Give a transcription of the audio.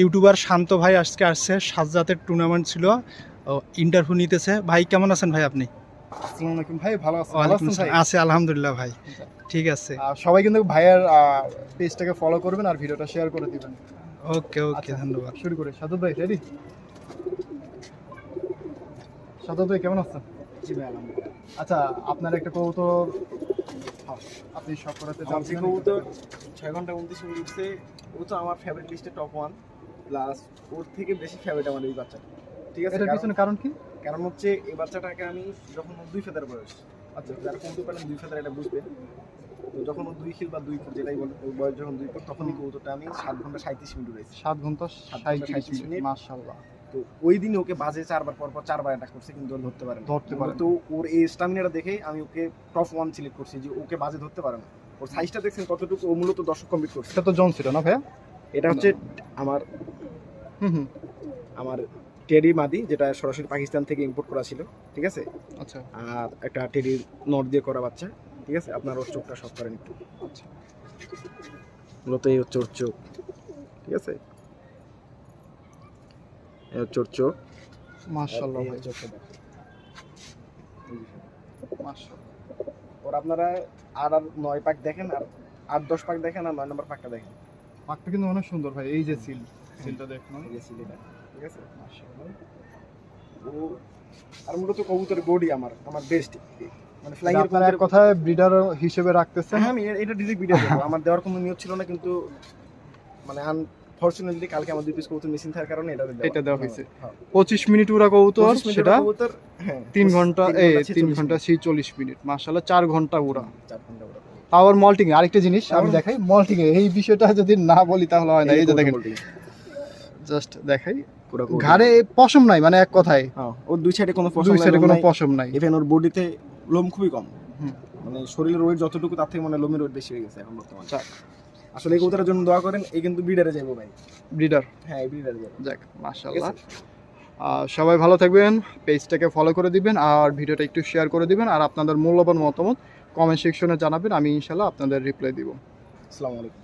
YouTuber শান্ত ভাই আজকে আসছে সাজ্জাতের টুর্নামেন্ট ছিল। ইন্টারভিউ নিতেছে। ভাই কেমন আছেন ভাই আপনি? ভাই ভালো আছেন? ভালো ওয়ালাইকুম আছেন ভাই? আসসালাম। আছে আলহামদুলিল্লাহ ভাই। ঠিক আছে। সবাই কিন্তু ভাইয়ের পেজটাকে ফলো করবেন আর ভিডিওটা শেয়ার করে দিবেন। ওকে ওকে আচ্ছা, ধন্যবাদ। শুরু করে। সাদত ভাই রেডি সাদত ভাই কেমন আছেন? জি ভাই আচ্ছা আপনার একটা কবুতর হ্যাঁ, আপনি শখ করাতে চাচ্ছেন? কবুতর ছয় ঘণ্টা উনত্রিশ মিনিট ও তো আমার ফেভারিট লিস্টে টপ ওয়ান প্লাস ওর থেকে বেশি ফেভারিট আমার এই বাচ্চাটা। ঠিক আছে? এটার কারণ- পিছনে কারণ কি? কারণ হচ্ছে এই বাচ্চাটাকে আমি যখন ওর দুই ফেদার বয়স আচ্ছা। যারা কবুতর পেলেন দুই ফেদার এটা বুঝবে। তো যখন ও দুই খিল বা দুই ফুট যেটাই বলে ওর বয়স যখন দুই ফুট তখনই কবুতরটা আমি সাত ঘণ্টা সাঁত্রিশ মিনিট উড়াইছি। সাত ঘণ্টা সাত ঘণ্টা সাঁত্রিশ মিনিট। মাশাআল্লাহ। তো ওই দিন ওকে বাজে চারবার পর পর চারবার অ্যাটাক করছে কিন্তু ধরতে পারে ধরতে পারে তো ওর এই স্টামিনাটা দেখেই আমি ওকে টপ ওয়ান সিলেক্ট করছি যে ওকে বাজে ধরতে পারে না। ওর সাইজটা দেখছেন কতটুকু ও মূলত দর্শক কমপ্লিট করছে। এটা তো জন ছিল না ভাইয়া? এটা হচ্ছে আমার আমার টেরি মাদি যেটা সরাসরি পাকিস্তান থেকে ইম্পোর্ট করা ছিল ঠিক আছে? আচ্ছা। আর একটা টেডি নট দিয়ে করা বাচ্চা ঠিক আছে? আপনার ওর চোখটা সব করেন একটু। আচ্ছা। মূলত এই হচ্ছে ওর চোখ ঠিক আছে? এই হচ্ছে ওর চোখ। মাশাআল্লাহ ভাই। চোখটা। ওর আপনারা আর আর নয় পাক দেখেন আর আট দশ পাক দেখেন আর নয় নম্বর পাকটা দেখেন। পাকটা কিন্তু অনেক সুন্দর ভাই এই যে সিল সিলটা দেখুন। এই যে ঠিক আছে? মাশাআল্লাহ। ও আর মূলত কবুতরের বডি আমার আমার বেস্ট মানে ফ্লাইং এর আপনার এক কথায় ব্রিডার হিসেবে রাখতেছেন? হ্যাঁ আমি এটা ডিরেক্ট ভিডিও দেবো আমার দেওয়ার কোনো নিয়ত ছিল না কিন্তু মানে আনফরচুনেটলি কালকে আমার পিস কবুতর মিসিং থাকার কারণে এটা দেওয়া এটা দেওয়া হয়েছে। হ্যাঁ। পঁচিশ মিনিট উড়া কবুতর সেটা কবুতর, হ্যাঁ, তিন ঘণ্টা এই ঘণ্টা সেই চল্লিশ মিনিট। ঘণ্টা উড়া। মল্টিং আরেকটা জিনিস আমি দেখাই মল্টিং এই বিষয়টা যদি না বলি তাহলে হয় না। এই যে দেখেন জাস্ট দেখাই। ঘাড়ে পশম নাই মানে এক কথায়। হ্যাঁ, ওর দুই সাইডে কোনো দুই সাইডে কোনো পশম নাই। ইভেন ওর বডিতে লোম খুবই কম। মানে শরীরের ওয়েট যতটুকু তার থেকে মানে লোমের ওয়েট বেশি হয়ে গেছে এখন বর্তমানে। আসলে এই কবুতরের জন্য দোয়া করেন এই কিন্তু ব্রিডারে যাব ভাই। ব্রিডার হ্যাঁ ব্রিডারে যাব যাক? আহ, সবাই ভালো থাকবেন পেজটাকে ফলো করে দিবেন আর ভিডিওটা একটু শেয়ার করে দিবেন আর আপনাদের মূল্যবান মতামত কমেন্ট সেকশনে জানাবেন আমি ইনশাল্লাহ আপনাদের রিপ্লাই দিব। আসসালামু আলাইকুম।